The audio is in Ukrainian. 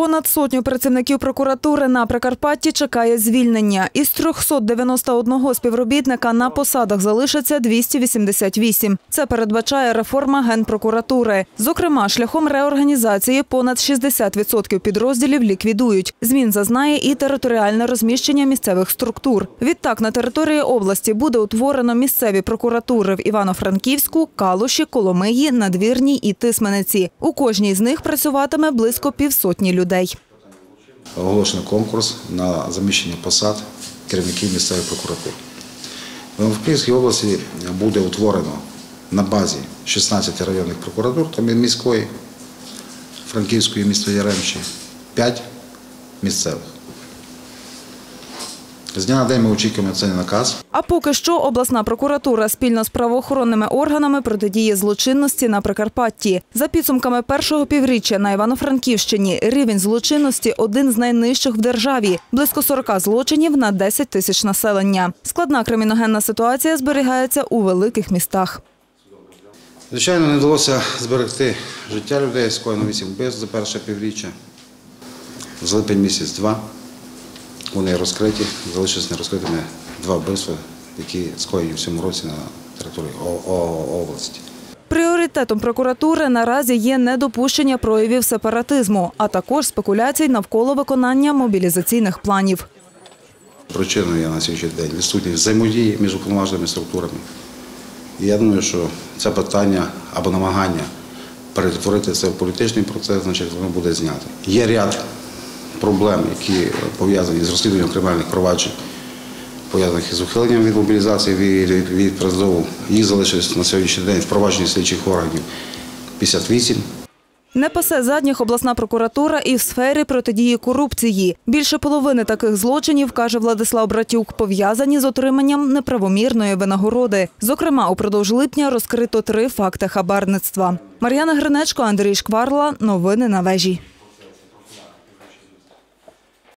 Понад сотню працівників прокуратури на Прикарпатті чекає звільнення. Із 391 співробітника на посадах залишиться 288. Це передбачає реформа Генпрокуратури. Зокрема, шляхом реорганізації понад 60% підрозділів ліквідують. Змін зазнає і територіальне розміщення місцевих структур. Відтак на території області буде утворено місцеві прокуратури в Івано-Франківську, Калуші, Коломиї, Надвірній і Тисмениці. У кожній з них працюватиме близько півсотні людей. Оголошено конкурс на заміщення посад керівників місцевих прокуратур. В Івано-Франківській області буде утворено на базі 16 районних прокуратур, там і міської, Франківської міста Яремчі, 5 місцевих. З дня на день ми очікуємо цей наказ. А поки що обласна прокуратура спільно з правоохоронними органами протидіє злочинності на Прикарпатті. За підсумками першого півріччя на Івано-Франківщині рівень злочинності один з найнижчих в державі – близько 40 злочинів на 10 тисяч населення. Складна криміногенна ситуація зберігається у великих містах. Звичайно, не вдалося зберегти життя людей, скоєно 8 вбивств за перше півріччя. За липень місяць-два вони розкриті, залишилися нерозкритими два вбивства, які скоєні в цьому році на території області. Пріоритетом прокуратури наразі є недопущення проявів сепаратизму, а також спекуляцій навколо виконання мобілізаційних планів. Причиною є на сьогоднішній день відсутність взаємодії між уповноваженими структурами. І я думаю, що це питання або намагання перетворити це в політичний процес, значить воно буде знято. Є ряд проблем, які пов'язані з розслідуванням кримінальних проваджень, пов'язаних із ухиленням від мобілізації від, від, призову. Їх залишилось на сьогоднішній день в провадженні слідчих органів 58. Не пасе задніх обласна прокуратура і в сфері протидії корупції. Більше половини таких злочинів, каже Владислав Братюк, пов'язані з отриманням неправомірної винагороди. Зокрема, упродовж липня розкрито три факти хабарництва. Мар'яна Гринечко, Андрій Шкварла. Новини на вежі.